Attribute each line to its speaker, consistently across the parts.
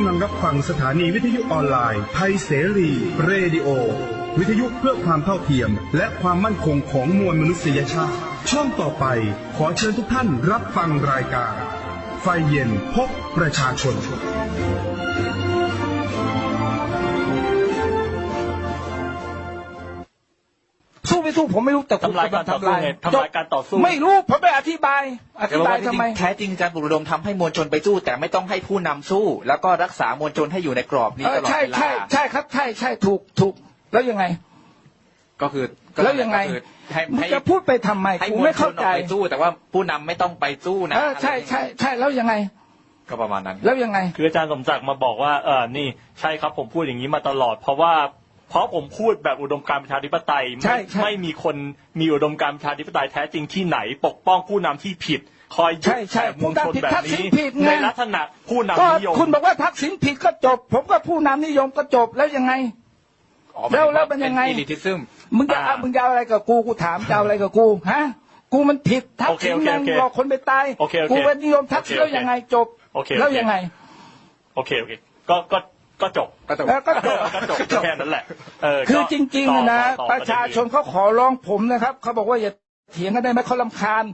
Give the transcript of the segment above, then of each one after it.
Speaker 1: กำลังรับฟังสถานีวิทยุออนไลน์ไทยเสรี เรดิโอ วิทยุเพื่อความเท่าเทียม และความมั่นคงของมวลมนุษยชาติ ช่องต่อไปขอเชิญทุกท่านรับฟังรายการ ไฟเย็นพบประชาชน
Speaker 2: สู้ไม่สู้ผมไม่รู้แต่คุณ
Speaker 3: ทำลายการต่อสู้ไงทำลายการต่อสู้
Speaker 2: ไม่รู้ผมไม่อธิบาย อธิบายทำไม
Speaker 4: แท้จริงอาจารย์ปลุกระดมทำให้มวลชนไปสู้ แต่ไม่ต้องให้ผู้นำสู้ แล้วก็รักษามวลชนให้อยู่ในกรอบนี้
Speaker 2: เออ
Speaker 4: ตลอด
Speaker 2: ใช่
Speaker 4: เวลา
Speaker 2: ใช่ใช่ครับใช่ใช่ถูกถูกแล้วยังไง
Speaker 4: ก็คือก็
Speaker 2: แล้วยังไง
Speaker 4: ก็คือให้
Speaker 2: มึง
Speaker 4: ให้
Speaker 2: จะพูดไปทำไม
Speaker 4: ให้
Speaker 2: กู
Speaker 4: มว
Speaker 2: ไม่
Speaker 4: ลช
Speaker 2: เข้าน
Speaker 4: อ
Speaker 2: ใจ
Speaker 4: อกไปสู้ แต่ว่าผู้นำไม่ต้องไปสู้นะ
Speaker 2: เออใช่ใช่ใช่แล้วยังไง
Speaker 4: ก็ประมาณนั้น
Speaker 2: แล้วยังไง
Speaker 3: คืออาจารย์สมศักดิ์มาบอกว่าเออนี่ใช่ครับผมพูดอย่างนี้มาตลอด เพราะว่า เพราะผมพูดแบบอุดมการณ์ประชาธิปไตย
Speaker 2: ใช่
Speaker 3: ไม่
Speaker 2: ใช่
Speaker 3: ไม่มีคนมีอุดมการณ์ประชาธิปไตยแท้จริงที่ไหน ปกป้องผู้นำที่ผิด คอยยุ
Speaker 2: ใช่ใช่
Speaker 3: แต่มวลชน
Speaker 2: ผู้นำผิด
Speaker 3: แบบ
Speaker 2: ทักษิ
Speaker 3: นี้
Speaker 2: ณผิดไง
Speaker 3: ในลักษณะผู้
Speaker 2: ก็
Speaker 3: นำนิยม
Speaker 2: คุณบอกว่าทักษิณผิดก็จบ ผมก็ผู้นำนิยมก็จบแล้วยังไง
Speaker 4: อ๋อ
Speaker 2: แล้วแล้วมันยังไง
Speaker 4: อีลิทิซึม
Speaker 2: มึงจะเอามึงจะเอาอะไรกับกูกูถามจะเอาอะไรกับกูฮะกูมันผิดทัก
Speaker 3: โอเค
Speaker 2: ษิณ
Speaker 3: โอเค
Speaker 2: ยัง
Speaker 3: โอเค
Speaker 2: หลอกคนไปตาย
Speaker 3: โอเคโอเค
Speaker 2: กูเป็นนิยมทักษิณ
Speaker 3: โอเค
Speaker 2: แล้วยังไงจบ
Speaker 3: โอเค
Speaker 2: แล้วยังไง
Speaker 3: โอเคโอเคก็ก็ ก็จบ
Speaker 4: ก็จบ
Speaker 2: แล้วก็จบ
Speaker 3: ก็จบแค่นั้นแหละเออ
Speaker 2: คือ
Speaker 3: ก็
Speaker 2: จริงๆ
Speaker 3: ต่อ
Speaker 2: อะนะ
Speaker 3: ต่อ
Speaker 2: ประชาชนเขาขอร้องผมนะครับเขาบอกว่าอย่าเถียงกันได้ไหมเขาลำคาญ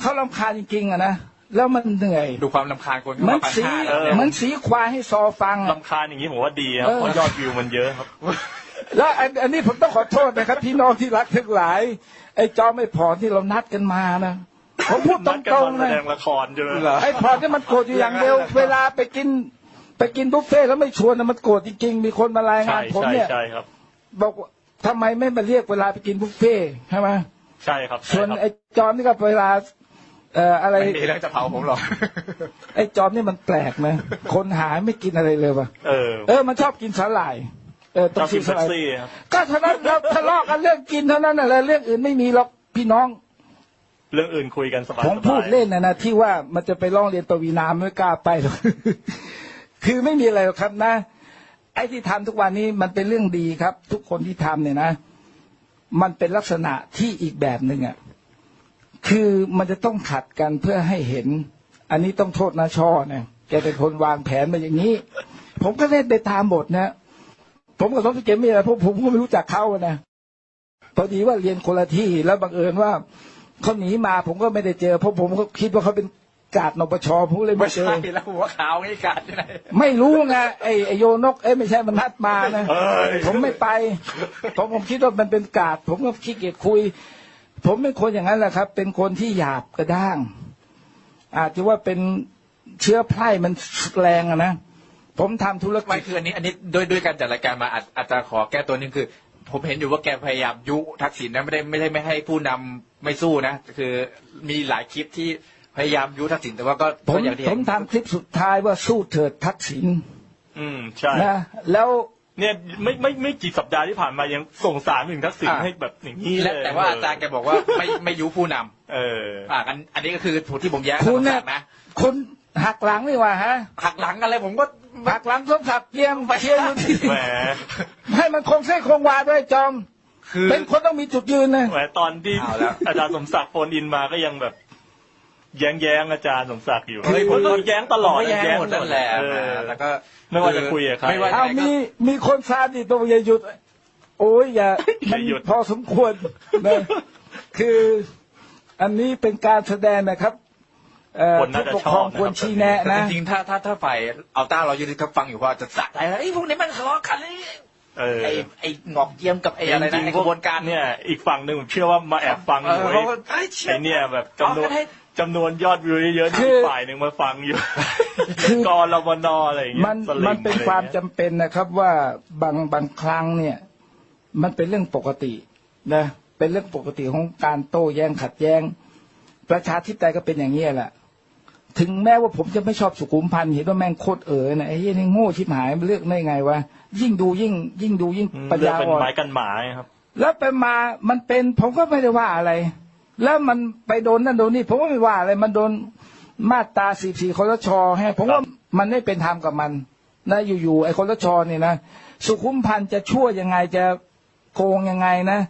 Speaker 2: เขาลำคาญจริงๆอะนะแล้วมันเหนื่อย
Speaker 4: ดูความลำคาญคน
Speaker 2: เหมือน
Speaker 4: ปัญ
Speaker 2: สี
Speaker 4: หาแล้วเนี่ย
Speaker 2: เหมือนสีควายให้ซอฟังอะ
Speaker 3: ลำคาญอย่างนี้ผมว่าดีครับ
Speaker 2: เออ
Speaker 3: เพราะยอดวิวมันเยอะครับ
Speaker 2: แล้วอันอันนี้ผมต้องขอโทษนะครับ พี่น้องที่รักทั้งหลาย ไอ้จอมไอ้พรที่เรานัดกันมานะผมพูดต
Speaker 3: นัดกัน
Speaker 2: รง
Speaker 3: มา
Speaker 2: ๆ
Speaker 3: แส
Speaker 2: นะ
Speaker 3: ดงละครใช่ไหม
Speaker 2: ไอ้พรที่มันโกรธอยู่อย่างเดียวเวลาไปกิน ไปกินบุฟเฟ่ต์แล้วไม่ชวนนะมันโกรธจริงๆ มีคนมารายงา
Speaker 3: ใช่
Speaker 2: นผม
Speaker 3: ใช่
Speaker 2: เนี่ย
Speaker 3: ใช่ครับ
Speaker 2: บอกว่าทำไมไม่มาเรียกเวลาไปกินบุฟเฟ่ต์ใช่ไหม
Speaker 3: ใช่ครับ
Speaker 2: ส่วน
Speaker 3: ใช่ครับ
Speaker 2: ไอ้จอมนี่ก็เวลาเอ่ออะไร
Speaker 4: ไม่มีเรื่องจะเผาผมหรอก
Speaker 2: ไอ้จอมนี่มันแปลกนะ คนหาไม่กินอะไรเลยวะ
Speaker 3: เออ
Speaker 2: เออ มันชอบกินสาหร่าย เออต้อ
Speaker 3: เจ้าง
Speaker 2: กิ
Speaker 3: กิ
Speaker 2: น
Speaker 3: น
Speaker 2: สา
Speaker 3: เป๊
Speaker 2: ห
Speaker 3: ป
Speaker 2: ร่าย
Speaker 3: ซี่ครับ
Speaker 2: ก็เท่านั้นเราทะเลาะกันเรื่องกินเท่านั้นอะไรเรื่องอื่นไม่มีหรอกพี่น้อง
Speaker 3: เรื่องอื่นคุยกันสบาย
Speaker 2: ผมพูดเล่นนะนะที่ว่ามันจะไปร้องเรียนปวีนาไม่กล้าไปหรอก คือไม่มีอะไรหรอกครับนะ ไอ้ที่ทำทุกวันนี้มันเป็นเรื่องดีครับ ทุกคนที่ทำเนี่ยนะ มันเป็นลักษณะที่อีกแบบหนึ่งอะคือมันจะต้องขัดกันเพื่อให้เห็น อันนี้ต้องโทษนาช่อเนะแกเป็นคนวางแผนมาอย่างนี้ ผมก็เล่นไปตามบทนะผมกับน้องพี่เกมมีอะไรเพราะผมก็ไม่รู้จักเขานะพอดีว่าเรียนคนละที่แล้วบังเอิญว่าเขาหนีมาผมก็ไม่ได้เจอเพราะผมก็คิดว่าเขาเป็น กาดนปชผมก็เลย
Speaker 4: ไม่
Speaker 2: ไม่เจอ
Speaker 4: ใช่แล้วหัวขาวไอ้กัดที่ไหน
Speaker 2: ไม่รู้ไงไอ้ไอ้โยนกเอ้ยไม่ใช่มันนัดมานะ
Speaker 3: เอ้ย
Speaker 2: ผมไม่ไปผมผมคิดว่ามันเป็นกาด ผมก็ขี้เกียจคุย ผมเป็นคนอย่างนั้นแหละครับ เป็นคนที่หยาบกระด้าง อาจจะว่าเป็นเชื้อไพร่มันแรงอะนะผมทำธุร
Speaker 4: ไม่
Speaker 2: กิจ
Speaker 4: คืออันนี้ อันนี้ด้วยด้วยการจัดรายการมาอาจอาจจะขอแก้ตัวหนึงคือ ผมเห็นอยู่ว่าแกพยายามยุทักษิณนะไม่ได้ไม่ได้ไม่ให้ผู้นำไม่สู้นะคือมีหลายคลิปที่ พยายามยุทักษิณแต่ว่าก็
Speaker 2: ผม
Speaker 4: ก็อย่างที่
Speaker 2: ผ
Speaker 4: เห็
Speaker 2: ม
Speaker 4: น
Speaker 2: ทำคลิปสุดท้ายว่าสู้เถิดทักษิณ
Speaker 3: อืมใช่
Speaker 2: นะแล้ว
Speaker 3: เนี่ยไม่ไม่ไม่กี่สัปดาห์ที่ผ่านมายังส่งสารถึงทักษิณให้แบบอย่างนี้เล
Speaker 4: และ
Speaker 3: ย
Speaker 4: แต่ว่าอาจารย์แกบอกว่าไม่ไม่ยุผู้นำ
Speaker 3: เออ
Speaker 4: อ่าอันอันนี้ก็คือที่ผมแย้ง
Speaker 2: คุณ
Speaker 4: สม
Speaker 2: เนี่ย
Speaker 4: ศักดิ์นะ
Speaker 2: คุณหักหลังนี่ว่าฮะ
Speaker 4: หักหลังอะไรผมก็
Speaker 2: หักหลังสมศักดิ์เพียงเชียร์อยู่ที่
Speaker 3: แหม
Speaker 2: ให้มันคงเส้นคงวาด้วยจอม
Speaker 4: คือ
Speaker 2: เป็นคนต้องมีจุดยืนนะ
Speaker 3: แหมตอนที่
Speaker 4: เอาแล้ว
Speaker 3: อาจารย์สมศักดิ์โฟนอินมาก็ยังแบบ แย้งแย้งอาจารย์สมศักดิ์อยู่
Speaker 4: เฮ้ย
Speaker 3: ผมก็แย้งตลอด
Speaker 4: ผมก็แย้งหมดนั่นแหละ
Speaker 3: เออ
Speaker 4: แล้วก็
Speaker 3: ไม่ว่าจะคุยกับใคร
Speaker 4: ไม่ว่าจะ
Speaker 2: เอามีมีคนซาดิสตัวอย่าหยุด โอ้ยอย่า
Speaker 3: อย่าหยุด
Speaker 2: มันพอสมควรนะคืออันนี้เป็นการแสดงนะครับเอ่อ
Speaker 3: คนน่า
Speaker 2: ผู้
Speaker 3: จะ
Speaker 2: ปกครอง
Speaker 3: ชอบนะครับ
Speaker 2: ควรชี้แนะ
Speaker 4: แต่
Speaker 2: นะ
Speaker 4: จริงๆถ้าถ้าถ้าฝ่ายเอาต้าเรายืนเขาฟังอยู่ว่าจะสะใจแล้วไอ้ยพวกนี้มันทะเลาะกันเลย
Speaker 3: เออ
Speaker 4: ไอ้ไอ้งอกเยี่ยมกับไอ้อะไร
Speaker 3: จ
Speaker 4: นะ
Speaker 3: ริง
Speaker 4: ไอ้
Speaker 3: ๆ
Speaker 4: กระบวนการ
Speaker 3: เนี่ย อีกฝั่งหนึ่งผมเชื่อว่ามาแอบฟัง
Speaker 4: เอ
Speaker 3: อยู่
Speaker 4: อ
Speaker 3: ไอ้
Speaker 4: เขาก็ไอ้เชี่ย
Speaker 3: ไอ้เนี่ยแบบจำนวน
Speaker 4: เอากันให้
Speaker 3: จำนวนยอดวิวเยอะๆ
Speaker 2: คื
Speaker 3: ที่
Speaker 2: อ
Speaker 3: ฝ่ายหนึ่งมาฟังอยู่
Speaker 2: คือ
Speaker 3: กรมนอะไรอย่างเงี้ย
Speaker 2: มัน
Speaker 3: สลิง
Speaker 2: มันเป็น
Speaker 3: อะไร
Speaker 2: ความ
Speaker 3: งี้ย
Speaker 2: จำเป็นนะครับว่าบางบางครั้งเนี่ย มันเป็นเรื่องปกตินะเป็นเรื่องปกติของการโต้แย้งขัดแย้ง ประชาธิปไตยก็เป็นอย่างนี้แหละถึงแม้ว่าผมจะไม่ชอบสุขุมพันธ์เห็นว่าแม่งโคตรเอ๋อนะไอ้เหี้ยนี่โง่ชิบหายมันเลือกได้ไงวะยิ่งดูยิ่ง ยิ่งดูยิ่ง
Speaker 3: อืม
Speaker 2: ปัญ
Speaker 3: เลือก
Speaker 2: ญา
Speaker 3: เป็น
Speaker 2: อ่อน
Speaker 3: ไม้กันหมาครับ
Speaker 2: แล้วไปมา มันเป็น ผมก็ไม่ได้ว่าอะไร แล้วมันไปโดนนั่นโดนนี่ผมก็ไม่ว่าอะไรมันโดนมาตราสี่สี่คอรชให้ผมว่ามันไม่เป็นธรรมกับมันนะอยู่ๆไอ้คอรชเนี่ยนะสุขุมพันธ์จะชั่วยังไงจะโกงยังไงนะ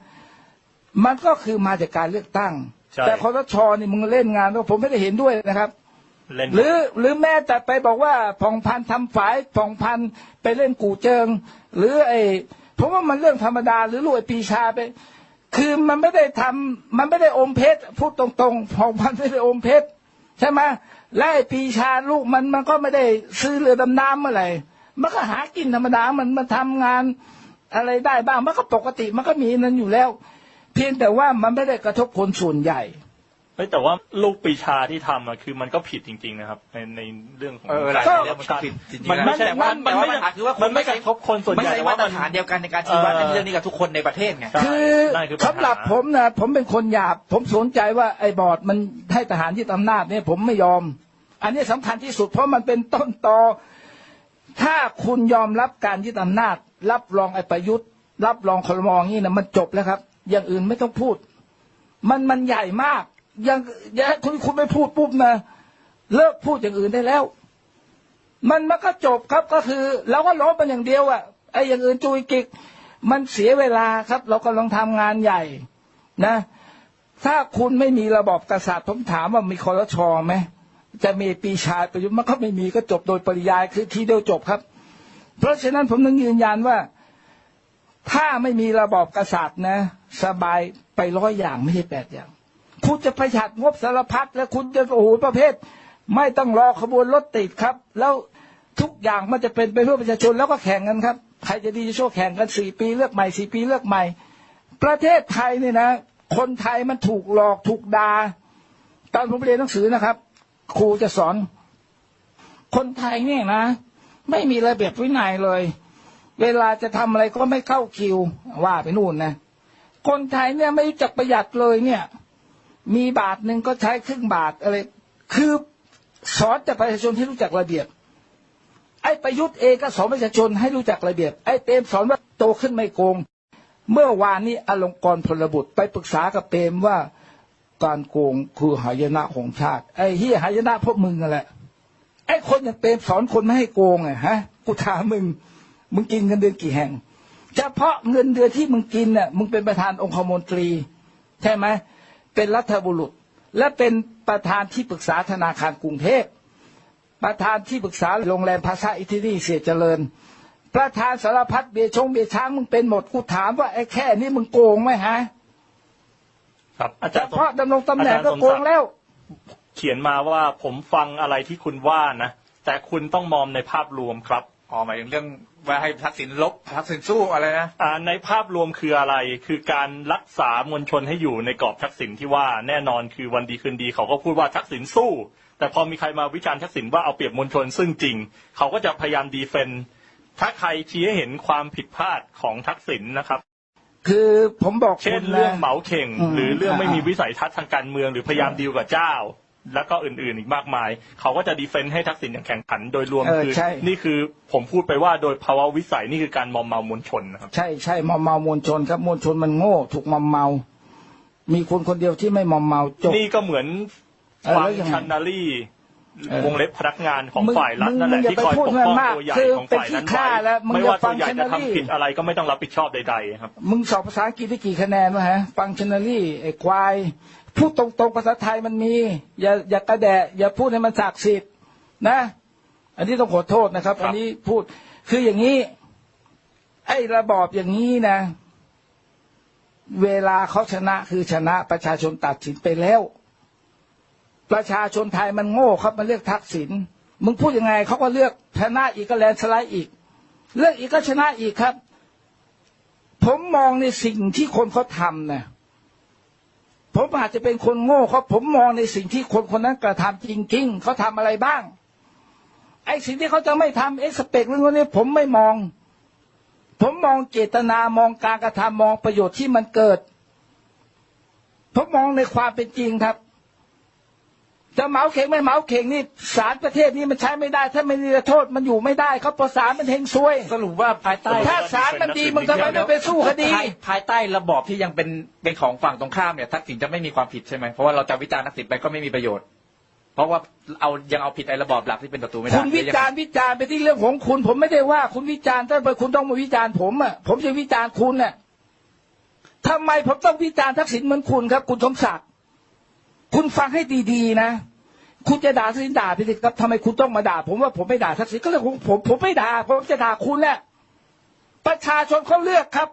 Speaker 2: มันก็คือมาจากการเลือกตั้ง
Speaker 3: ใช่
Speaker 2: แต่คอรชนี่มึงเล่นงานแล้วผมไม่ได้เห็นด้วยนะครับ
Speaker 3: เล่น
Speaker 2: หรือหรือแม้แต่ไปบอกว่าผ่องพันธุ์ทำฝายผ่องพันธุ์ไปเล่นกู่เจิง หรือไอ้ผมว่ามันเรื่องธรรมดา หรือรวยปีชาไป คือมันไม่ได้ทำมันไม่ได้อมเพชรพูดตรงๆของมันไม่ได้อมเพชรใช่ไหมและปีชาลูกมันมันก็ไม่ได้ซื้อเรือดำน้ำอะไรมันก็หากินธรรมดามันมันทำงานอะไรได้บ้างมันก็ปกติมันก็มีนั้นอยู่แล้ว เพียงแต่ว่ามันไม่ได้กระทบคนส่วนใหญ่
Speaker 3: ฮ้ยแต่ว่าลูกปีชาที่ทำอะคือมันก็ผิดจริง ๆ นะครับ ในในเรื่องของ
Speaker 4: เออหลาย
Speaker 3: การ
Speaker 4: เรื่องมันก็ผิดจริงๆ
Speaker 3: มัน
Speaker 4: นะ
Speaker 3: ไม่ใช่
Speaker 4: แต่ว่า
Speaker 3: มันมัน
Speaker 4: แต่ว่า
Speaker 3: ไม่
Speaker 4: ปัญหาคือว่าคุณ
Speaker 3: มันไม่
Speaker 4: ไม่ใช่
Speaker 3: กระทบคนส่วนให
Speaker 4: ไม่
Speaker 3: ญ่
Speaker 4: ใช่
Speaker 3: แต่
Speaker 4: มา
Speaker 3: ว่า
Speaker 4: ตร
Speaker 3: มัน
Speaker 4: ฐานเดียวกันในการชี้วัด
Speaker 3: เออ
Speaker 4: ในเรื่องนี้กับทุกคนในประเทศไง
Speaker 3: ใช่
Speaker 2: คือ
Speaker 3: นั่นคือปัญหา
Speaker 2: สำหรับผมนะผมเป็นคนหยาบ ผมสนใจว่าไอ้บอร์ดมันให้ทหารยึดอำนาจเนี่ยผมไม่ยอม อันนี้สำคัญที่สุดเพราะมันเป็นต้นตอถ้าคุณยอมรับการยึดอำนาจ รับรองไอ้ประยุทธ์ รับรองคลมองนี่นะมันจบแล้วครับ อย่างอื่นไม่ต้องพูด มันมันใหญ่มาก อยังยังคุณคุณไม่พูดปุ๊บนะเลิกพูดอย่างอื่นได้แล้ว มันมันก็จบครับก็คือเราก็ล้มมันอย่างเดียวอะไอ้อย่างอื่นจุยกิก มันเสียเวลาครับ เรากำลังทำงานใหญ่นะ ถ้าคุณไม่มีระบอบกษัตริย์ผมถามว่ามีคอรชอไหมจะมีปีชาประยุทธ์มันก็ไม่มีก็จบโดยปริยายคือทีเดียวจบครับ เพราะฉะนั้นผมนึงยืนยันว่า ถ้าไม่มีระบอบกษัตริย์นะ สบายไปร้อยอย่างไม่ใช่แปดอย่าง คุณจะประหยัดงบสารพัดแล้วคุณจะโอ้โหประเภท ไม่ต้องรอขบวนรถติดครับ แล้วทุกอย่างมันจะเป็นไปเพื่อประชาชนแล้วก็แข่งกันครับใครจะดีจะโชว์แข่งกันสี่ปีเลือกใหม่สี่ปีเลือกใหม่ ประเทศไทยเนี่ยนะ คนไทยมันถูกหลอกถูกดา่าตอนผมเรียนหนังสือนะครับ ครูจะสอน คนไทยเนี่ยนะ ไม่มีระเบียบวินัยเลย เวลาจะทำอะไรก็ไม่เข้าคิวว่าไปนู่นนะคนไทยเนี่ยไม่รู้จักประหยัดเลยเนี่ย มีบาทหนึ่งก็ใช้ครึ่งบาทอะไร คือสอนแต่ประชาชนที่รู้จักระเบียบ ไอ้ประยุทธ์เองก็สอนประชาชนให้รู้จักระเบียบ ไอ้เปรมสอนว่าโตขึ้นไม่โกง เมื่อวานนี้อลงกรพลบุตรไปปรึกษากับเปมว่าการโกงคือหายนะของชาติ ไอ้เฮียหายนะพวกมึงนั่นแหละ ไอ้คนอย่างเปมสอนคนไม่ให้โกงไงฮะ กูถามมึง มึงกินเงินเดือนกี่แห่ง เฉพาะเงินเดือนที่มึงกินเนี่ยมึงเป็นประธานองคมนตรี ใช่ไหม เป็นรัฐบุรุษ และเป็นประธานที่ปรึกษาธนาคารกรุงเทพประธานที่ปรึกษาโรงแรมภาษาอิตาลีเสียเจริญ ประธานสารพัดเบียร์ชงเบียร์ช้างมึงเป็นหมดกูถามว่าไอ้แค่นี้มึงโกงไหมฮะ
Speaker 3: ครับอา
Speaker 2: เฉ
Speaker 3: จารย์สม
Speaker 2: พาะดำรงตำแหน่งก็โกงแล้ว
Speaker 3: เขียนมาว่าผมฟังอะไรที่คุณว่านะแต่คุณต้องมองในภาพรวมครับ
Speaker 4: อ๋อหมายถึงเรื่องว่าให้ทักษิณลบทักษิณสู้อะไรนะ
Speaker 3: อ่าในภาพรวมคืออะไรคือการรักษามวลชนให้อยู่ในกรอบทักษิณที่ว่าแน่นอนคือวันดีคืนดีเขาก็พูดว่าทักษิณสู้ แต่พอมีใครมาวิจารณ์ทักษิณว่าเอาเปรียบมวลชนซึ่งจริง เขาก็จะพยายามดีเฟนต์ถ้าใครชี้ให้เห็นความผิดพลาดของทักษิณนะครับ
Speaker 2: คือผมบอก
Speaker 3: เช่น
Speaker 2: คุณนะ
Speaker 3: เรื่องเหมาเข่ง
Speaker 2: อืม
Speaker 3: หรือเรื่องไม่มี
Speaker 2: อ่า
Speaker 3: วิสัยทัศน์ทางการเมืองหรือพยายามดีลกับเจ้า แล้วก็อื่นๆอีกมากมาย เขาก็จะดีเฟนต์ให้ทักษิณอย่างแข่งขัน โดยรวม
Speaker 2: เออ
Speaker 3: คือ
Speaker 2: ใช่
Speaker 3: นี่คือผมพูดไปว่าโดยภาวะวิสัยนี่คือการมอมเมามวลชนนะครับ
Speaker 2: ใช่ใช่มอมเมามวลชนครับมวลชนมันโง่ ถูกมอมเมา มีคนคนเดียวที่ไม่มอมเมาจบ
Speaker 3: นี่ก็เหมือน
Speaker 2: เออ
Speaker 3: ฟัง
Speaker 2: แล้วยังไง
Speaker 3: ชันนารี
Speaker 2: เออ
Speaker 3: วงเล็บพนักงานของ
Speaker 2: มึง
Speaker 3: ฝ่ายรัฐนั่นแหละ
Speaker 2: มึงอย่า
Speaker 3: ที่คอย
Speaker 2: ไปพูด
Speaker 3: ปกป้อง
Speaker 2: มาก
Speaker 3: ตัวใหญ่
Speaker 2: คือ
Speaker 3: ของ
Speaker 2: เป็น
Speaker 3: ฝ่าย
Speaker 2: ขี้
Speaker 3: นั้น
Speaker 2: ข้า
Speaker 3: ไว้
Speaker 2: แล้วมึง
Speaker 3: ไม่
Speaker 2: อย่า
Speaker 3: ว่า
Speaker 2: ฟั
Speaker 3: ตั
Speaker 2: ง
Speaker 3: วใหญ่จะ
Speaker 2: Channery
Speaker 3: ทำผิดอะไรก็ไม่ต้องรับผิดชอบใดๆครับ
Speaker 2: มึงสอบภาษาอังกฤษได้กี่คะแนนวะฮะ ฟังชันนารีไอ้ควาย พูดตรงๆภาษาไทยมันมี อย่าอย่ากระแดะอย่าพูดให้มันศักดิ์สิทธิ์นะ อันนี้ต้องขอโทษนะครับ
Speaker 3: ครับ
Speaker 2: อันนี้พูดคืออย่างนี้ ไอ้ระบอบอย่างนี้นะ เวลาเขาชนะคือชนะประชาชนตัดสินไปแล้ว ประชาชนไทยมันโง่ครับมันเลือกทักษิณมึงพูดยังไงเขาก็เลือกชนะอีกก็แลนด์สไลด์อีก เลือกอีกก็ชนะอีกครับ ผมมองในสิ่งที่คนเขาทำนะ ผมอาจจะเป็นคนโง่เขาผมมองในสิ่งที่คนคนนั้นกระทำจริงๆเขาทำอะไรบ้าง ไอ้สิ่งที่เขาจะไม่ทำเอ็กสเปกเรื่องนี้ผมไม่มอง ผมมองเจตนามองการกระทำมองประโยชน์ที่มันเกิด ผมมองในความเป็นจริงครับ จะเหมาเข่งไม่เหมาเข่งนี่ศาลประเทศนี้มันใช้ไม่ได้ ถ้าไม่นิรโทษมันอยู่ไม่ได้ครับเพราะศาลมันเฮงซวย
Speaker 4: สรุปว่าภายใต้
Speaker 2: ถ้าศาลมันดีมึงทำไมไม่ไปสู้คดี
Speaker 4: ภายภายใต้ระบอบที่ยังเป็นเป็นของฝั่งตรงข้ามเนี่ยทักษิณจะไม่มีความผิดใช่ไหมเพราะว่าเราจะวิจารณ์ทักษิณไปก็ไม่มีประโยชน์ เพราะว่าเอายังเอาผิดไอ้ระบอบหลักที่เป็นศัตรูไม่ได้
Speaker 2: คุณวิจารณ์วิจารณ์ไปที่เรื่องของคุณ ผมไม่ได้ว่าคุณวิจารณ์ถ้าไปคุณต้องมาวิจารณ์ผมอะผมจะวิจารณ์คุณน่ะทำไมผมต้องวิจารณ์ทักษิณเหมือนคุณครับ คุณสมศักดิ์คุณฟังให้ดีๆนะ คุณจะด่าทักษิณด่าไปสิครับทำไมคุณต้องมาด่า ผมว่าผมไม่ด่าทักษิณก็เรื่องของผมผมไม่ด่าผมจะด่าคุณแหละประชาชนเขาเลือกครับ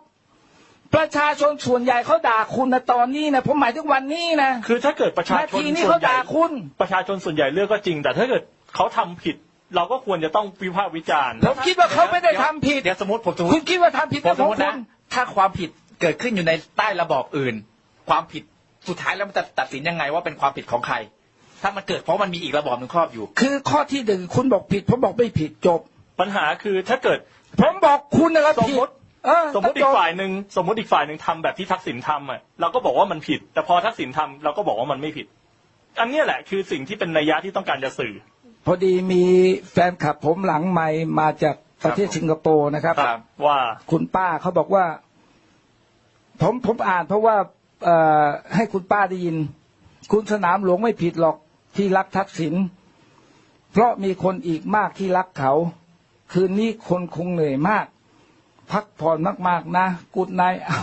Speaker 2: ประชาชนส่วนใหญ่เขาด่าคุณนะตอนนี้นะผมหมายถึงวันนี้นะ
Speaker 3: คือถ้าเกิดประชา
Speaker 2: นา
Speaker 3: ชน
Speaker 2: ทีนี้
Speaker 3: ส่ว
Speaker 2: เขา
Speaker 3: นใหญ่
Speaker 2: ด่าคุณ
Speaker 3: ประชาชนส่วนใหญ่เลือกก็จริง แต่ถ้าเกิดเขาทำผิด เราก็ควรจะต้องวิพากษ์วิจารณ์
Speaker 2: ผมคิดว่าเขาไม่ได้ทำผิด
Speaker 4: เดี๋ยวสมมติผมสมม
Speaker 2: คุ
Speaker 4: ติ
Speaker 2: ณคิดว่าทำผิด
Speaker 4: ผม
Speaker 2: แต่
Speaker 4: ส
Speaker 2: ข
Speaker 4: ม
Speaker 2: อง
Speaker 4: มติ
Speaker 2: คุ
Speaker 4: นะ
Speaker 2: ณ
Speaker 4: ถ้าความผิดเกิดขึ้นอยู่ในใต้ระบอบอื่น ความผิดสุดท้ายแล้วมันจะตัดสินยังไงว่าเป็นความผิดของใคร ถ้ามันเกิดเพราะมันมีอีกระบอบหนึ่งครอบอยู่
Speaker 2: คือข้อที่หนึ่งคุณบอกผิด ผมบอกไม่ผิดจบ
Speaker 3: ปัญหาคือถ้าเกิด
Speaker 2: ผมบอกคุณนะครับ
Speaker 3: สม
Speaker 2: ผิด
Speaker 3: มติ
Speaker 2: เออ
Speaker 3: สมมติอีกฝ่ายหนึ่งสมมติอีกฝ่ายหนึ่งทำแบบที่ทักษิณทำอะเราก็บอกว่ามันผิด แต่พอทักษิณทำเราก็บอกว่ามันไม่ผิด อันเนี้ยแหละคือสิ่งที่เป็นนัยยะที่ต้องการจะสื่อ
Speaker 2: พอดีมีแฟนคลับผมหลังไมค์มาจากประเทศ
Speaker 4: ครับผม
Speaker 2: สิงคโปร์นะครับ
Speaker 4: ครับ
Speaker 3: ว่า
Speaker 2: คุณป้าเขาบอกว่า ผมผมอ่านเพราะว่าเอ่อให้คุณป้าได้ยิน คุณสนามหลวงไม่ผิดหรอก ที่รักทักษิณเพราะมีคนอีกมากที่รักเขา คืนนี้คนคงเหนื่อยมาก พักผ่อนมาก ๆ นะกุดไนเอา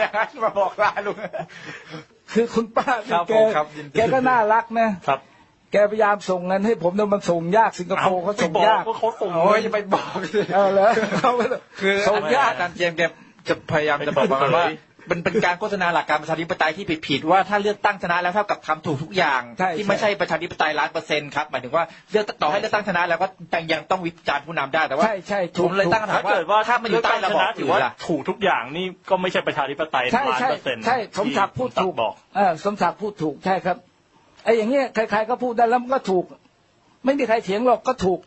Speaker 4: อย่างนั้นมาบอกลาลุง
Speaker 2: คือคุณป้าแก
Speaker 4: ผมครับยินดี
Speaker 2: แกก็น่ารักนะ
Speaker 3: ครับ
Speaker 2: แกพยายามส่งเงินให้ผมแต่มันส่งยากสิงคโปร์เขาส่งยาก
Speaker 3: เขาส่ง
Speaker 4: โอ้ยจะไปบอก
Speaker 2: เออเลยเอาไปเลย
Speaker 4: คือ
Speaker 2: ส่งยาก
Speaker 4: อารเจมแกจะพยายามจะบอกว่า เป็นเป็นการโฆษณาหลักการประชาธิปไตยที่ผิดผิดๆว่าถ้าเลือกตั้งชนะแล้วเท่ากับทำถูกทุกอย่าง
Speaker 2: ใช่
Speaker 4: ที่
Speaker 2: ใช่
Speaker 4: ไม่ใช่ประชาธิปไตยล้านเปอร์เซ็นต์ครับหมายถึงว่าเลือกต่อให้เลือกตั้งชนะแล้วก็ยังต้องวิจารณ์ผู้นำได้แต่ว่า
Speaker 2: ใช่ใช่
Speaker 4: ผ
Speaker 2: ถูก
Speaker 4: มเลยตั้งคำถา
Speaker 3: ถ้ามเกิดว่า
Speaker 4: ว่าถ้ามันอยู่ใต้ระบอบ
Speaker 3: ถื
Speaker 4: ถื
Speaker 3: อ
Speaker 4: อ
Speaker 3: ว่า
Speaker 4: ว่า
Speaker 3: ถูกทุกอย่างนี่ก็ไม่ใช่ประชาธิปไตย
Speaker 2: ใช่
Speaker 3: ล้าน
Speaker 2: ใช่
Speaker 3: เปอร์เซ็นต์
Speaker 2: ใช่สมศักดิ์พูดถูก
Speaker 3: บอก
Speaker 2: เออสมศักดิ์พูดถูกใช่ครับไอ้อย่างเงี้ยใครๆก็พูดได้แล้วมันก็ถูก ไม่มีใครเถียงหรอกก็ถูก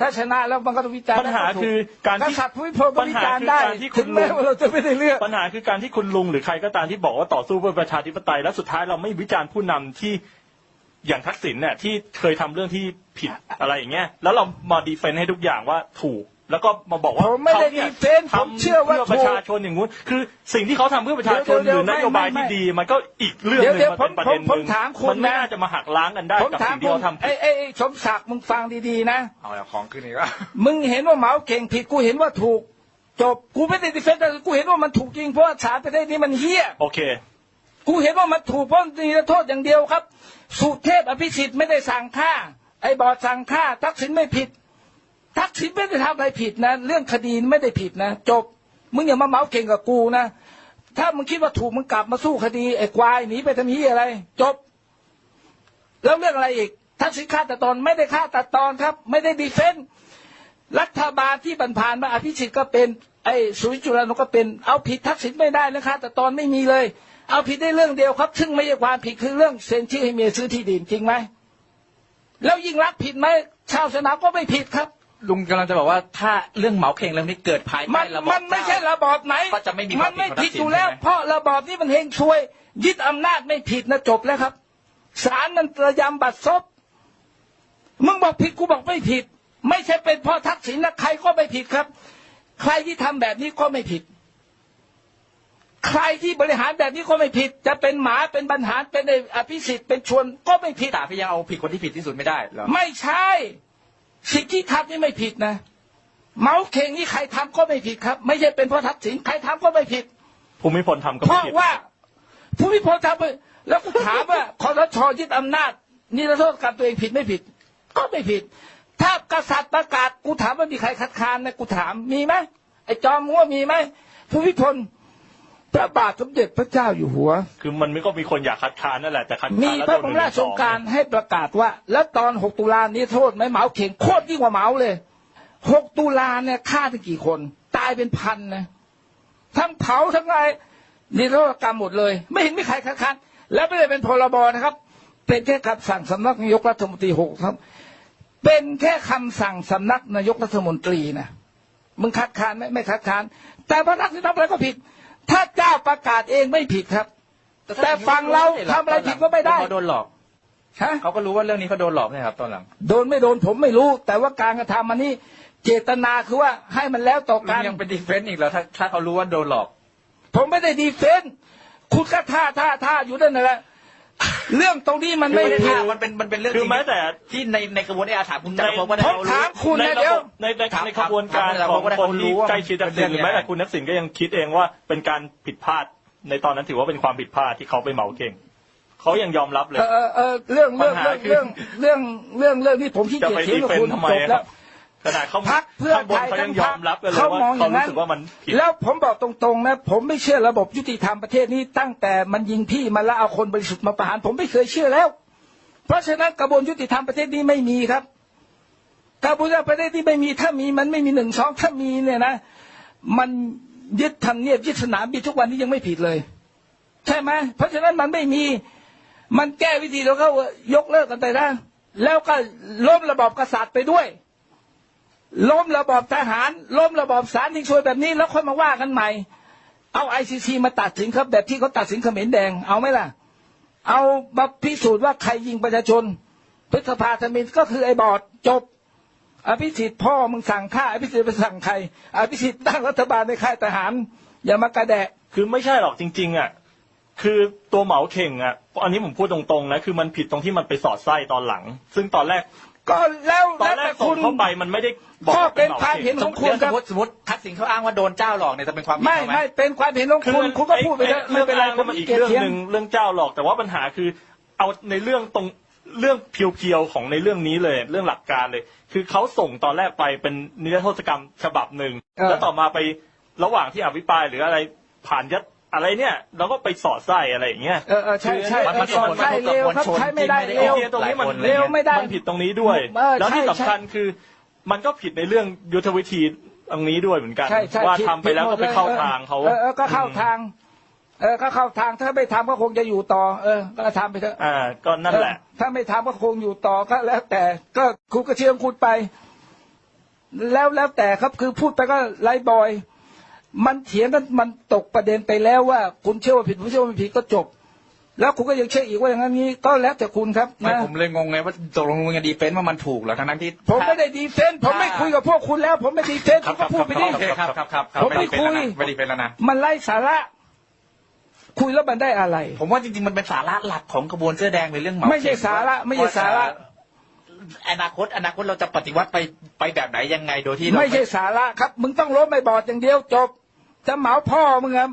Speaker 2: ถ้าชนะแล้วมันก็ต้องวิจารณ์
Speaker 3: ปัญหา
Speaker 2: ได้ถู
Speaker 3: คือการ
Speaker 2: ก
Speaker 3: ที่
Speaker 2: ษัตริย์ผู้พิพากก็วิจารณ์ได้
Speaker 3: ปัญหาคือการที่คุ
Speaker 2: ถึ
Speaker 3: ณ
Speaker 2: งแม้ว่าเราจะไม่ได้เลือก
Speaker 3: ปัญหาคือการที่คุณลุงหรือใครก็ตามที่บอกว่าต่อสู้เพื่อประชาธิปไตยแล้วสุดท้ายเราไม่วิจารณ์ผู้นำที่อย่างทักษิณเนี่ยที่เคยทำเรื่องที่ผิดอะไรอย่างเงี้ยแล้วเรามาดีเฟนต์ให้ทุกอย่างว่าถูก แล้วก็มาบอกว่า
Speaker 2: ผมไม่ได้
Speaker 3: ขาเนี่ย
Speaker 2: ดีเฟนต์ผม
Speaker 3: ทำ
Speaker 2: เชื่อว่า
Speaker 3: เพื่อประชาชนอย่างงู้นคือสิ่งที่เขาทำเพื่อประชาชนห
Speaker 2: เดี๋ยว
Speaker 3: รือนโยบาย
Speaker 2: ไม่
Speaker 3: ที่
Speaker 2: ไม่
Speaker 3: ดี มันก็อีกเรื่องห
Speaker 2: เดี๋ยว
Speaker 3: นึง
Speaker 2: เดี๋ยว
Speaker 3: มันเป็นประเด็น
Speaker 2: ผม
Speaker 3: ห
Speaker 2: ผม
Speaker 3: นึ่ง
Speaker 2: ถามคุณ
Speaker 3: มันไม่
Speaker 2: นะ
Speaker 3: น่าจะมาหักล้างกันได้
Speaker 2: ผม
Speaker 3: กับ
Speaker 2: ถาม
Speaker 3: สิ่งที่เขาทำผิ
Speaker 2: ไอ้
Speaker 3: ด
Speaker 2: ไอ้ไอ้สมศักดิ์มึงฟังดีๆนะ
Speaker 4: เอาแล้วของขึ้นอีกแล้ว
Speaker 2: มึงเห็นว่าเหมาเก่งผิดกูเห็นว่าถูกจบกูไม่ได้ดิเฟนต์แต่กูเห็นว่ามันถูกจริงเพราะว่าสารประเทศนี้มันเฮี้ย
Speaker 3: โอเค
Speaker 2: กูเห็นว่ามันถูกเพราะมีโทษอย่างเดียวครับ สุเทพอภิสิทธิ์ไม่ได้สั่งฆ่าไอ้บอดสั่งฆ่าทักษิณไม่ผิด ทักษิณไม่ได้ทำอะไรผิดนะ เรื่องคดีไม่ได้ผิดนะ จบ มึงอย่ามาเมาเก่งกับกูนะ ถ้ามึงคิดว่าถูกมึงกลับมาสู้คดีไอ้ควายหนีไปทำเฮียอะไร จบ แล้วเรื่องอะไรอีก ทักษิณฆ่าตัดตอนไม่ได้ฆ่าตัดตอนครับ ไม่ได้ดีเฟนต์รัฐบาลที่ผ่านมาอภิสิทธิ์ก็เป็นไอ้สุริจุลานก็เป็นเอาผิดทักษิณไม่ได้นะฆ่าตัดตอนไม่มีเลย เอาผิดได้เรื่องเดียวครับ ซึ่งไม่ใช่ความผิดคือเรื่องเซ็นชื่อให้เมียซื้อที่ดินจริงไหมแล้วยิ่งรักผิดไหมชาวสนามก็ไม่ผิดครับ
Speaker 4: ลุงกำลังจะบอกว่าถ้าเรื่องเหมาเข่งเรื่องนี้เกิดภาย
Speaker 2: มั
Speaker 4: ใต้
Speaker 2: น
Speaker 4: ระบอบ
Speaker 2: มันไม่ใช่ระบอบไหน
Speaker 4: ก็จะไม่มี
Speaker 2: มันไม่
Speaker 4: ความผิ
Speaker 2: ผิ
Speaker 4: ด
Speaker 2: ด
Speaker 4: ของทักษิณ
Speaker 2: อยู่แล้ว
Speaker 4: ใช่ไหม
Speaker 2: เพราะระบอบนี้มันเฮงช่วย ยึดอำนาจไม่ผิดนะจบแล้วครับศาลมันระยำบัตรซบมึงบอกผิดกูบอกไม่ผิด ไม่ใช่เป็นเพราะทักษิณนะใครก็ไม่ผิดครับ ใครที่ทำแบบนี้ก็ไม่ผิด ใครที่บริหารแบบนี้ก็ไม่ผิด จะเป็นหมาเป็นบรรหารเป็นไอ้อภิสิทธิ์เป็นชวนก็ไม่ผิด
Speaker 4: แต่พี่ยังเอาผิดคนที่ผิดที่สุดไม่ได้เหรอ
Speaker 2: ไม่ใช่ สิ่งที่ทำนี่ไม่ผิดนะ เมาส์เข่งนี่ใครทำก็ไม่ผิดครับ ไม่ใช่เป็นเพราะทักษิณใครทำก็ไม่ผิด
Speaker 3: ภูมิพลทำก็
Speaker 2: เพ
Speaker 3: ไม่
Speaker 2: ราะ
Speaker 3: ผิด
Speaker 2: ว่าผู้พิพากษาไปแล้วกูถามว่าคอสชยึดอำนาจนิรโทษกรรมตัวเองผิดไม่ผิด ก็ไม่ผิด ถ้ากษัตริย์ประกาศกูถามว่ามีใครคัดค้านนะกูถามมีไหมไอ้จอมงัวมีไหมผู้พิพลพ ระบาทสมเด็จพระเจ้าอยู่หัว
Speaker 3: คือมันไม่ก็มีคนอยากคัดค้านนั่นแหละแต่คัด
Speaker 2: มี
Speaker 3: ค้านแล้ว
Speaker 2: พระ
Speaker 3: โด
Speaker 2: บร
Speaker 3: น
Speaker 2: มราชโองการให้ประกาศว่า แล้วตอน 6 ตุลานี้โทษไหมเหมาเข่งโคตรยิ่งกว่าเหมาเลย 6 ตุลาเนี่ยฆ่าถึงกี่คน ตายเป็นพันนะทั้งเผาทั้งอะไรนิรโทษกรรมหมดเลย ไม่เห็นมีใครคัดค้านและไม่ได้เป็นพรบนะครับ เป็นแค่คำสั่งสำนักนายกรัฐมนตรีหกครับ เป็นแค่คำสั่งสำนักนายกรัฐมนตรีนะมึงคัดค้านไหมไม่คัดค้านแต่พระนักที่ทำอะไรก็ผิด ถ้าเจ้าประกาศเองไม่ผิดครับ แต่ฟังเราทำอะไรผิดก็ไม่ได้
Speaker 4: เขาโดนหลอก
Speaker 2: ฮะ
Speaker 4: เขาก็รู้ว่าเรื่องนี้เขาโดนหลอกใช่ไหมครับตอนหลัง
Speaker 2: โดนไม่โดนผมไม่รู้ แต่ว่าการกระทำมันนี่เจตนาคือว่าให้มันแล้วต่อ
Speaker 4: ลุ
Speaker 2: กั
Speaker 4: ง
Speaker 2: น
Speaker 4: ยังเป็นดีเฟนต์อีกแล้วถ้าถ้าเขารู้ว่าโดนหลอก
Speaker 2: ผมไม่ได้ดีเฟนต์คุณก็ท่าท่าท่าอยู่นั่นแหละ เรื่องตรงนี้มันไม่
Speaker 4: ไม่ได้
Speaker 2: ผิด
Speaker 4: ถามมันเป็นมันเป็นเรื่อง
Speaker 3: คือ
Speaker 4: จริง
Speaker 3: แม้แต่
Speaker 4: ที่ในในกระบวนการถามคุณจักรพงศ์ก็
Speaker 2: ผ
Speaker 4: ได้
Speaker 2: มถามคุณ
Speaker 3: ใน
Speaker 2: นะ
Speaker 3: ระ
Speaker 2: เดี๋ยว
Speaker 3: บบในใน
Speaker 4: ถาม
Speaker 3: ในขบวนการ
Speaker 4: ถาม
Speaker 3: ของ
Speaker 4: ถาม
Speaker 3: คนที่
Speaker 4: เขารู้ว่า
Speaker 3: ใกล้ชิดทักษิณ
Speaker 4: เป็น
Speaker 3: ห
Speaker 4: เรื่
Speaker 3: รืออง
Speaker 4: ยังไง
Speaker 3: แม้แต่คุณทักษิณก็ยังคิดเองว่าเป็นการผิดพลาด ในตอนนั้นถือว่าเป็นความผิดพลาดที่เขาไปเหมาเก่งเขายังยอมรับเลย
Speaker 2: เออเออเออเรื่องเรื่อง
Speaker 3: ปัญหา
Speaker 2: เรื่อง
Speaker 3: คือ
Speaker 2: เรื่องเรื่องเรื่องเรื่องที่ผมขี้
Speaker 3: จะ
Speaker 2: เกียจ
Speaker 3: ไป
Speaker 2: เถีย
Speaker 3: ดี
Speaker 2: งกับ
Speaker 3: เฟน
Speaker 2: คุณ
Speaker 3: ทำไม
Speaker 2: จบ
Speaker 3: ค
Speaker 2: แล้
Speaker 3: รับ
Speaker 2: ว
Speaker 3: ขนาดเขา
Speaker 2: พรรคเพื่อ
Speaker 3: ข้างบน
Speaker 2: ไทย
Speaker 3: เขายังยอมรับกันเลย
Speaker 2: เขา
Speaker 3: ว่าม
Speaker 2: องอ
Speaker 3: เขา
Speaker 2: ย่างนั้
Speaker 3: รู้
Speaker 2: น
Speaker 3: สึกว่ามันผิด
Speaker 2: แล้วผมบอกตรงๆนะ ผมไม่เชื่อระบบยุติธรรมประเทศนี้ตั้งแต่มันยิงพี่มาแล้วเอาคนบริสุทธิ์มาประหาร ผมไม่เคยเชื่อแล้ว เพราะฉะนั้นกระบวนยุติธรรมประเทศนี้ไม่มีครับกระบวนการประเทศที่ไม่มีถ้ามีมันไม่มีหนึ่งสองถ้ามีเนี่ยนะ มันยึดทำเนียบยึดสนามบินทุกวันนี้ยังไม่ผิดเลย ใช่ไหมเพราะฉะนั้นมันไม่มีมันแก้วิธีแล้วก็ยกเลิกกันไปได้แล้วก็ล้มระบอบกษัตริย์ไปด้วย ล้มระบอบทหาร ล้มระบอบศาลที่ช่วยแบบนี้ แล้วค่อยมาว่ากันใหม่ เอาไอซีซีมาตัดสินครับแบบที่เขาตัดสินเขมรแดง เอาไหมล่ะ เอามาพิสูจน์ว่าใครยิงประชาชน พฤษภาธมินก็คือไอบอดจบ อภิสิทธิ์พ่อมึงสั่งฆ่าอภิสิทธิ์ไปสั่งใคร อภิสิทธิ์ตั้งรัฐบาลในค่ายทหาร อย่ามากระแดะ
Speaker 3: คือไม่ใช่หรอกจริง ๆ อะ คือตัวเหมาเข่งอะอันนี้ผมพูดตรงๆนะคือมันผิดตรงที่มันไปสอดไส้ตอนหลัง ซึ่งตอนแรก
Speaker 2: ก็แล้ว
Speaker 3: ตอ
Speaker 2: แล้
Speaker 3: น
Speaker 2: ว
Speaker 3: แร
Speaker 2: แต่
Speaker 3: กส่
Speaker 2: คุ
Speaker 3: ง
Speaker 2: ณ
Speaker 3: เข้าไปมันไม่ได้บอก
Speaker 2: ข้อ
Speaker 3: ว่า
Speaker 2: เป็น
Speaker 3: หมา
Speaker 2: ความ
Speaker 3: ข่ง
Speaker 2: เห็นของคุณ
Speaker 4: สมมติสมมติทักษิณเขาอ้างว่าโดนเจ้าหลอกเนี่ยจะเป็นความผิด
Speaker 2: ไม่
Speaker 4: เขาไหม
Speaker 2: ไม่เป็นความเห็นของ
Speaker 3: คือ
Speaker 2: คุณคุณก็พูดไปเถอะ
Speaker 3: เรื่
Speaker 2: ไม่
Speaker 3: อง
Speaker 2: เป็นไร
Speaker 3: อ้าง
Speaker 2: ผม
Speaker 3: มัน
Speaker 2: ไม่
Speaker 3: อีก
Speaker 2: เกลียด
Speaker 3: เรื่อง
Speaker 2: เถียง
Speaker 3: หนึ่งเรื่องเจ้าหรอก แต่ว่าปัญหาคือ เอาในเรื่องตรงเรื่องเพียวๆของในเรื่องนี้เลย เรื่องหลักการเลย คือเขาส่งตอนแรกไปเป็นนิรโทษกรรมฉบับหนึ่ง
Speaker 2: เออ
Speaker 3: แล้วต่อมาไประหว่างที่อภิปรายหรืออะไรผ่านยัด อะไรเนี่ย เราก็ไปสอดไส้อะไรอย่างเงี้ย
Speaker 2: เออเออใช่ใช่
Speaker 3: มัน
Speaker 2: เอ
Speaker 3: มั
Speaker 2: อนสอดไส้เร็วครับใช้ไม่ได้
Speaker 4: ที่
Speaker 2: เร็ว
Speaker 3: โอเคตรงนี้มัน
Speaker 2: เร็วไม่ได้
Speaker 3: มันผิดตรงนี้ด้วย
Speaker 2: เออ
Speaker 3: แล้วที่
Speaker 2: ใช่
Speaker 3: สำคัญคือ มันก็ผิดในเรื่องยุทธวิธีตรงนี้ด้วยเหมือนกัน
Speaker 2: ใช่ใช่
Speaker 3: ว่า
Speaker 2: ผิด
Speaker 3: ทำไปแล้วก็ไปเข้าทางเขา
Speaker 2: ออออก็เข้าทาง เออก็เข้าทางถ้าไม่ทำก็คงจะอยู่ต่อ เออ ก็ทำไปเถอะ
Speaker 3: อ่าก็นั่นแหละ
Speaker 2: เออถ้าไม่ทำก็คงอยู่ต่อก็แล้วแต่ก็คุณก็เชื่อของคุณไป แล้วแล้วแต่ครับคือพูดไปก็ไล่บอย มันเถียงกันมันตกประเด็นไปแล้วว่า คุณเชื่อว่าผิดผมเชื่อว่าไม่ผิดก็จบ แล้วคุณก็ยังเชื่ออีกว่าอย่างนั้นนี้ก็แล้วแต่คุณครับ
Speaker 4: ไม่
Speaker 2: นะ
Speaker 4: ผมเลยงงไงว่าตกลงมึงจะดีเฟนต์ว่ามันถูกเหรอทั้งนั้นที่
Speaker 2: ผมไม่ได้ดีเฟนต์ผมไม่คุยกับพวกคุณแล้ว ผมไม่ดีเฟนต์
Speaker 3: ครั
Speaker 2: คุ
Speaker 3: บ
Speaker 2: ณก็พูดไปดิ
Speaker 4: โอเคครับครับครับครับ
Speaker 2: ผมไม่
Speaker 4: ดีเฟนต์แล้วนะ
Speaker 2: คุย
Speaker 4: ไม่ดีเฟนต์แล้วนะ
Speaker 2: มันไล่สาระ คุยแล้วมันได้อะไร
Speaker 4: ผมว่าจริงๆมันเป็นสาระหลักของกระบวนเสื้อแดงในเรื่องเหมา
Speaker 2: ไม่ใช่สาระไม่ใช่สาระ
Speaker 4: อนาคตอนาคตเราจะปฏิวัติไปไปแบบไหนยังไงโดยที่เรา
Speaker 2: ไม่ใช่สาระครับ มึงต้องล้มไม่บอดอย่างเดียวจบ จะเหมาพ่อมึงครับ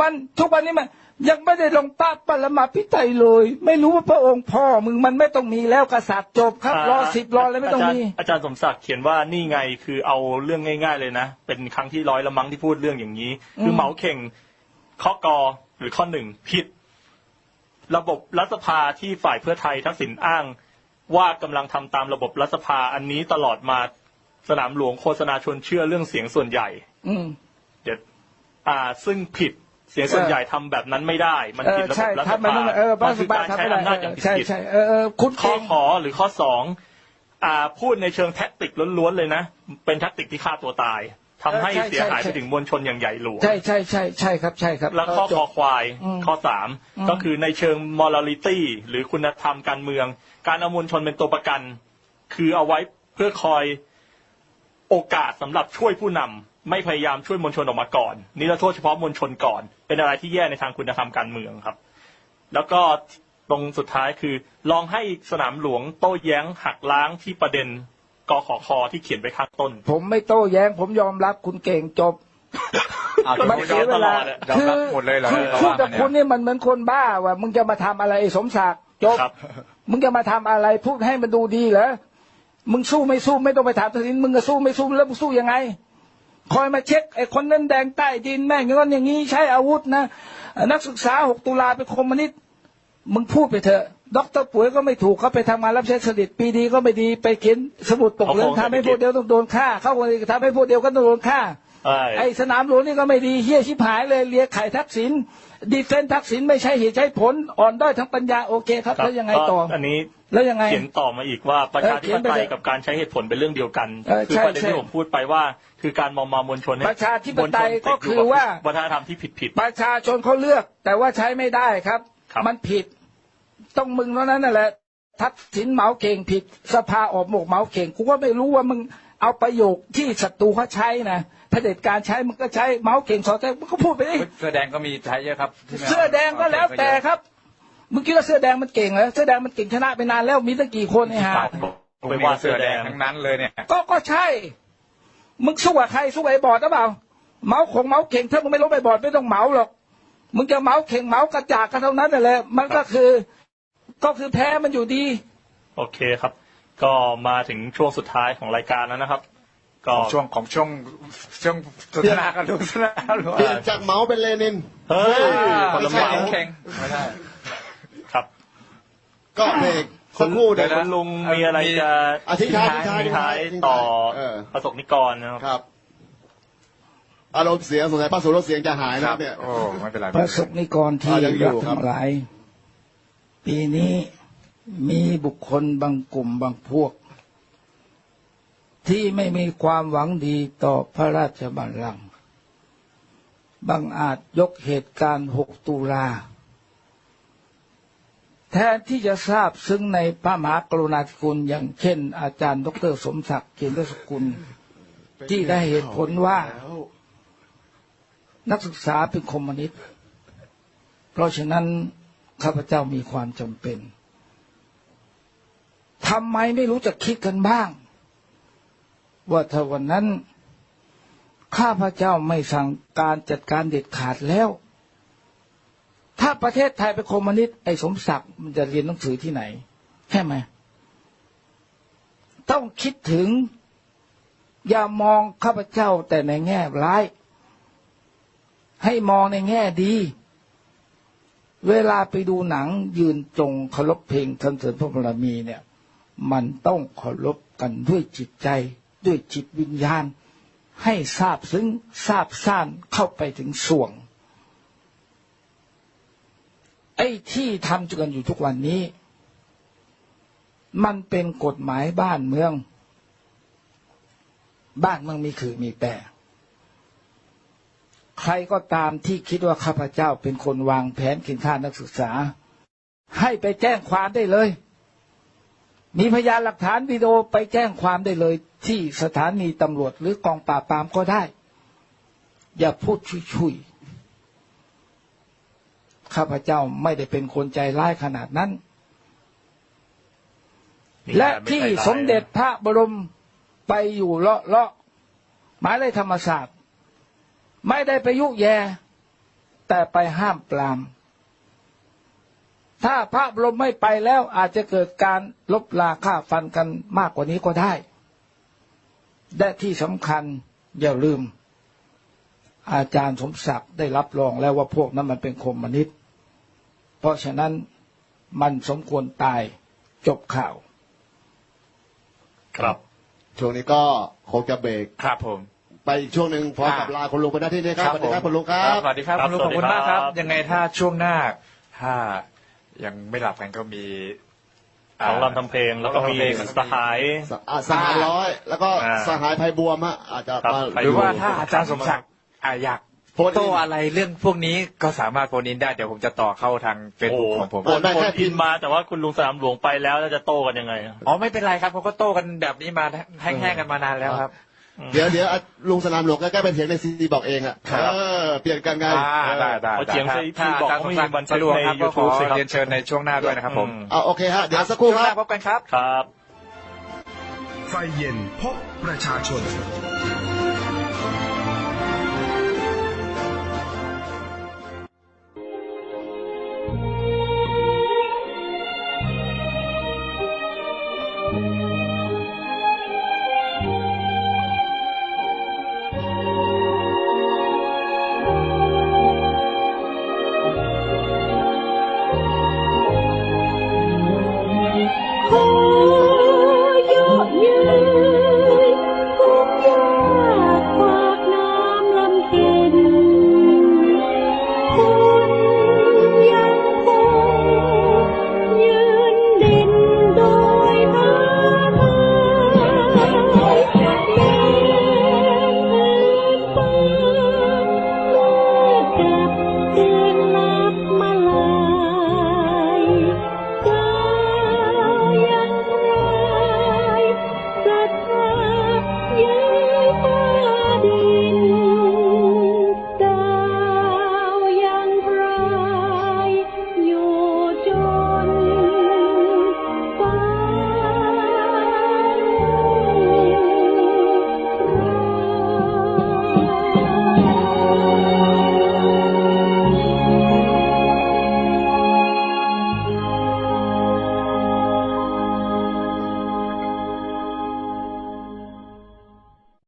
Speaker 2: มันทุกวันนี้มันยังไม่ได้ลงป้าปรมาพิไตยเลย ไม่รู้ว่าพระองค์พ่อมึงมันไม่ต้องมีแล้วกษัตริย์จบครับรอสิบรออะไรไม่ต้องมีา
Speaker 3: จารย์อาจารย์สมศักดิ์เขียนว่านี่ไงคือเอาเรื่องง่าย ๆ เลยนะ เป็นครั้งที่ร้อยละมั้งที่พูดเรื่องอย่างนี้ คือ
Speaker 2: ม
Speaker 3: เหมาเข่งข้อกอหรือข้อหนึ่งผิด ระบบรัฐสภาที่ฝ่ายเพื่อไทยทักษิณอ้าง ว่ากำลังทำตามระบบรัฐสภาอันนี้ตลอดมาสนามหลวงโฆษณาชวนเชื่อเรื่องเสียงส่วนใหญ่
Speaker 2: อืม
Speaker 3: เดี๋ยว อ่าซึ่งผิดเสียงส่วนใหญ่ทำแบบนั้นไม่ได้ มัน
Speaker 2: เอ
Speaker 3: ผิ
Speaker 2: อ
Speaker 3: ดระบ
Speaker 2: ใช่
Speaker 3: บรัฐส
Speaker 2: ทำมัน
Speaker 3: ภา
Speaker 2: ต้องเออ
Speaker 3: มั
Speaker 2: บ้าน
Speaker 3: คื
Speaker 2: บ้า
Speaker 3: การ
Speaker 2: ทำ
Speaker 3: ใช้
Speaker 2: ไม่ได้
Speaker 3: อำนาจอย่าง
Speaker 2: ใช่
Speaker 3: ผิด
Speaker 2: ใช่เออเออคุณ
Speaker 3: ข้อ
Speaker 2: เก่ง
Speaker 3: ขอหรือข้อสองอ่าพูดในเชิงแท็กติกล้วนๆเลยนะ เป็นแท็กติกที่ฆ่าตัวตายทำให้เสียหายไปถึงมวลชนอย่างใหญ่หลวง
Speaker 2: ใช่ใช่ใช่ใช่ครับใช่ครับ
Speaker 3: แล้วข้อ
Speaker 2: จ
Speaker 3: คอบควาย
Speaker 2: อืม
Speaker 3: ข้อสาม
Speaker 2: อืม
Speaker 3: ก็คือในเชิง morality หรือคุณธรรมการเมือง การเอามวลชนเป็นตัวประกัน คือเอาไว้เพื่อคอยโอกาสสำหรับช่วยผู้นำ ไม่พยายามช่วยมวลชนออกมาก่อน นิรโทษเฉพาะมวลชนก่อน เป็นอะไรที่แย่ในทางคุณธรรมการเมืองครับ แล้วก็ตรงสุดท้ายคือ ลองให้สนามหลวงโต้แย้งหักล้างที่ประเด็นกขคที่เขียนไปข้างต้น
Speaker 2: ผมไม่โต้แย้ง ผมยอมรับคุณเก่งจบ
Speaker 4: อ้าว
Speaker 2: มันเสียเวลา
Speaker 4: ยอมรับหมดเลยเหรอ
Speaker 2: คือ
Speaker 4: เรา
Speaker 2: พูด
Speaker 4: ว่า
Speaker 2: กับ
Speaker 4: มัน
Speaker 2: คุณ
Speaker 4: เนี่ย
Speaker 2: นี่มันเหมือนคนบ้าว่ะมึงจะมาทำอะไรไอ้สมศักดิ์จบ
Speaker 3: ครับ
Speaker 2: มึงจะมาทำอะไรพูดให้มันดูดีเหรอมึงสู้ไม่สู้ไม่ต้องไปถามทักษิณมึงก็สู้ไม่สู้แล้วมึงสู้ยังไง คอยมาเช็คไอ้คนนั้นแดงใต้ดินแม่งอย่างนั้นอย่างนี้ใช้อาวุธนะนักศึกษาหกตุลาเป็นคอมมิวนิสต์มึงพูดไปเถอะด็อกเตอร์ป่วยก็ไม่ถูกเขาไปทำงานรับใช้สลิดปีดีก็ไม่ดีไปเขียนสมุดตกเรื่องทำให้พวกเดียวต้องโดนฆ่า เข้าคนอื่นทำให้พวกเดียวก็ต้องโดนฆ่า
Speaker 3: ใช่
Speaker 2: ไอ้สนามหลวงนี่ก็ไม่ดีเฮี้ยชิบหายเลยเลียไข่ทักษิณดีเฟนทักษิณไม่ใช่เหตุใช้ผลอ่อนด้อยทั้งปัญญาโอเคครับ
Speaker 3: ครับ
Speaker 2: แล้วยังไงต่อ
Speaker 3: ก็อันนี้
Speaker 2: แล้วยังไง
Speaker 3: เขียนต่อมาอีกว่าประชาธิปไต
Speaker 2: เออเขียนไป
Speaker 3: ย
Speaker 2: เลย
Speaker 3: กับการใช้เหตุผลเป็นเรื่องเดียวกัน
Speaker 2: เออ
Speaker 3: คือ
Speaker 2: ใช่
Speaker 3: ประเด็น
Speaker 2: ใช่
Speaker 3: ที่ผมพูดไปว่า คือการมอมมามวลชนให้
Speaker 2: ประชาธิปไตย
Speaker 3: มวลชน
Speaker 2: ก็คือว่า
Speaker 3: วัฒนธรรมที่ผิดผิด
Speaker 2: ประชาชนเขาเลือก แต่ว่าใช้ไม่ได้ครับ
Speaker 3: ครับ
Speaker 2: มันผิดต้องมึงเท่านั้นนั่นแหละทักษิณเหมาเข่งผิดสภาออกหมกเหมาเข่งกูก็ไม่รู้ว่ามึง เอาประโยคที่ศัตรูเขาใช้นะเผด็จการใช้มึงก็ใช้เหมาเข่งสอดแทมึงก็พูดไปดิ
Speaker 4: เสื้อแดงก็มีใช้เยอะครับที่ไม่า
Speaker 2: เสื้อแดงก็แล้วแต่ครับมึงคิดว่าเสื้อแดงมันเก่งเหรอเสื้อแดงมันเก่งชนะไปนานแล้วมีตั้งกี่คนไอ้ห่า
Speaker 3: ไปว่าเสื้อแดง
Speaker 4: ทั้งนั้นเลยเนี่ย
Speaker 2: ก็ก็ใช่ มึงสู้กับใครสู้กับไอ้บอดหรือเปล่า เมาของเมาเก่งถ้ามึงไม่ลงไปบอดไม่ต้องเมาหรอกมึงจะเหมาเข่งเหมากระจากกันเท่านั้นนั่นแหละมันก็คือ ก็คือแพ้มันอยู่ดี
Speaker 3: โอเคครับ ก็มาถึงช่วงสุดท้ายของรายการแล้วนะครับ ก็
Speaker 4: ของช่วงของช่วงช่วงสนทนากันลุงสนทนาลุง
Speaker 5: เปลี่ยนจากเมาส์เป็นเลนิน
Speaker 3: เฮ้ย
Speaker 4: คนละ
Speaker 3: ไม่
Speaker 4: เมา
Speaker 3: ใช่
Speaker 4: แข่งไม่ได้
Speaker 3: ครับ
Speaker 5: ก็เบรกสักครู่เดี๋ยว
Speaker 4: เดี๋ยว
Speaker 3: คุ
Speaker 4: นะ
Speaker 3: ณลุงมีอะไรจะ
Speaker 5: อะทิ้งท้ายทิ้งท้าย
Speaker 3: ทิ้งท้าย
Speaker 5: ทิ้งท้าย
Speaker 3: ต่อ
Speaker 5: เออ
Speaker 3: ประสบนิกรนะครับ
Speaker 5: ครับ อารมณ์เสียสงสัยป้าสุรสเสียงจะหายนะครับเนี่ย
Speaker 4: โอ้ไม่เป็นไร
Speaker 2: ประสบนิกรที่
Speaker 5: อ่ายังอยู่
Speaker 2: รัก
Speaker 5: ครับ
Speaker 2: ทั้งหลาย ปีนี้ มีบุคคลบางกลุ่มบางพวก ที่ไม่มีความหวังดีต่อพระราชบัลลังก์บางอาจยกเหตุการณ์6ตุลา แทนที่จะทราบซึ่งในพระมหากรุณาธิคุณอย่างเช่น อาจารย์ ดรสมศักดิ์เกียรติสกุล ที่ได้เหตุผลว่า นักศึกษาเป็นคอมมิวนิสต์เพราะฉะนั้นข้าพเจ้ามีความจำเป็น ทำไมไม่รู้จักคิดกันบ้าง ว่าถ้าวันนั้น ข้าพระเจ้าไม่สั่งการจัดการเด็ดขาดแล้ว ถ้าประเทศไทยเป็นคอมมิวนิสต์ไอ้สมศักดิ์มันจะเรียนหนังสือที่ไหนใช่ไหมต้องคิดถึง อย่ามองข้าพเจ้าแต่ในแง่ร้าย ให้มองในแง่ดี เวลาไปดูหนังยืนจงเคารพเพลงสรรเสริญพระบรมีเนี่ย มันต้องเคารพกันด้วยจิตใจ ด้วยจิตวิญญาณ ให้ทราบซึ้งทราบซ่านเข้าไปถึงส่วง ไอ้ที่ทำกันอยู่ทุกวันนี้ มันเป็นกฎหมายบ้านเมือง บ้านเมืองมีคือมีแปรใครก็ตามที่คิดว่าข้าพเจ้าเป็นคนวางแผนกินค่านักศึกษา ให้ไปแจ้งความได้เลย มีพยานหลักฐานวิดีโอไปแจ้งความได้เลย ที่สถานีตำรวจหรือกองปราบปรามก็ได้ อย่าพูดชุยๆข้าพเจ้าไม่ได้เป็นคนใจร้ายขนาดนั้น และที่สมเด็จพระบรมไปอยู่เลาะเลาะๆหมายเลยธรรมศาสตร์ ไม่ได้ไปยุแย แต่ไปห้ามปราม ถ้าพระบรมไม่ไปแล้วอาจจะเกิดการลบลาฆ่าฟันกันมากกว่านี้ก็ได้ และที่สำคัญอย่าลืม อาจารย์สมศักดิ์ได้รับรองแล้วว่าพวกนั้นมันเป็นคอมมิวนิสต์เพราะฉะนั้นมันสมควรตายจบข่าว
Speaker 3: ครับ
Speaker 5: ช่วงนี้ก็คงจะเบรก
Speaker 4: ครับผม
Speaker 5: ไปอีกช่วงหนึ่งพร้อมกับ
Speaker 4: อ่า
Speaker 5: ลาคุณลุงไปหน้าที่นี้ครับสวัสดีครับ
Speaker 4: ผม
Speaker 5: คุณลุงครับ
Speaker 4: สวัสดีครับ
Speaker 3: ครับ
Speaker 4: คุณลุง
Speaker 3: ส
Speaker 4: ข
Speaker 3: วั
Speaker 4: อบ
Speaker 3: สดี
Speaker 4: คุณมากครับ
Speaker 3: ครับ
Speaker 4: ยังไงถ้าช่วงหน้าถ้า ยังไม่หลับกันก็มี
Speaker 3: ของรำทำเพลงแล้วก็มีสหาย
Speaker 5: สอะสหายร้อย แล้วก็
Speaker 3: อ่า
Speaker 5: สหายไพบวมฮะอาจจะ
Speaker 3: ครับ
Speaker 5: มา
Speaker 3: ไพ
Speaker 4: หรือว่าถ้าอาจารย์สมศักดิ์อะอยาก
Speaker 5: โพสต์
Speaker 4: โต้อะไรเรื่องพวกนี้ก็สามารถโฟนอินได้เดี๋ยวผมจะต่อเข้าทางเฟซ
Speaker 3: โอ้
Speaker 4: บุ๊กของผม
Speaker 3: โอนโอนอินมาแต่ว่าคุณลุงสนามหลวงไปแล้วแล้วจะโต้กันยังไงอะ
Speaker 4: อ๋อไม่เป็นไรครับเขาก็โต้กันแบบนี้มาแห้งๆกันมานานแล้วครับ
Speaker 5: เดี๋ยวเดี๋ยวอะลุงสนามหลวงใกล้ๆเป็นเสียงในซีดีบอกเองอะ
Speaker 4: ครับ
Speaker 5: เออเปลี่ยนกันไง
Speaker 4: อ่าได้ได้
Speaker 3: เอาเสียง
Speaker 4: ได้
Speaker 3: ที่ที่บอกเขามีบันทึก
Speaker 4: สะดวก
Speaker 3: ใน
Speaker 4: ครับก็ขอ
Speaker 3: YouTube สิครับ
Speaker 4: เรียนเชิญในช่วงหน้าด้วยนะครับผม
Speaker 3: อืม
Speaker 5: เอาโอเคฮะเดี๋ยวสักครู่
Speaker 4: ช่วง
Speaker 5: ค
Speaker 4: ห
Speaker 5: รั
Speaker 4: น้า
Speaker 5: บ
Speaker 4: พบกันครับ
Speaker 3: ครับ
Speaker 1: ไฟเย็นพบประชาชน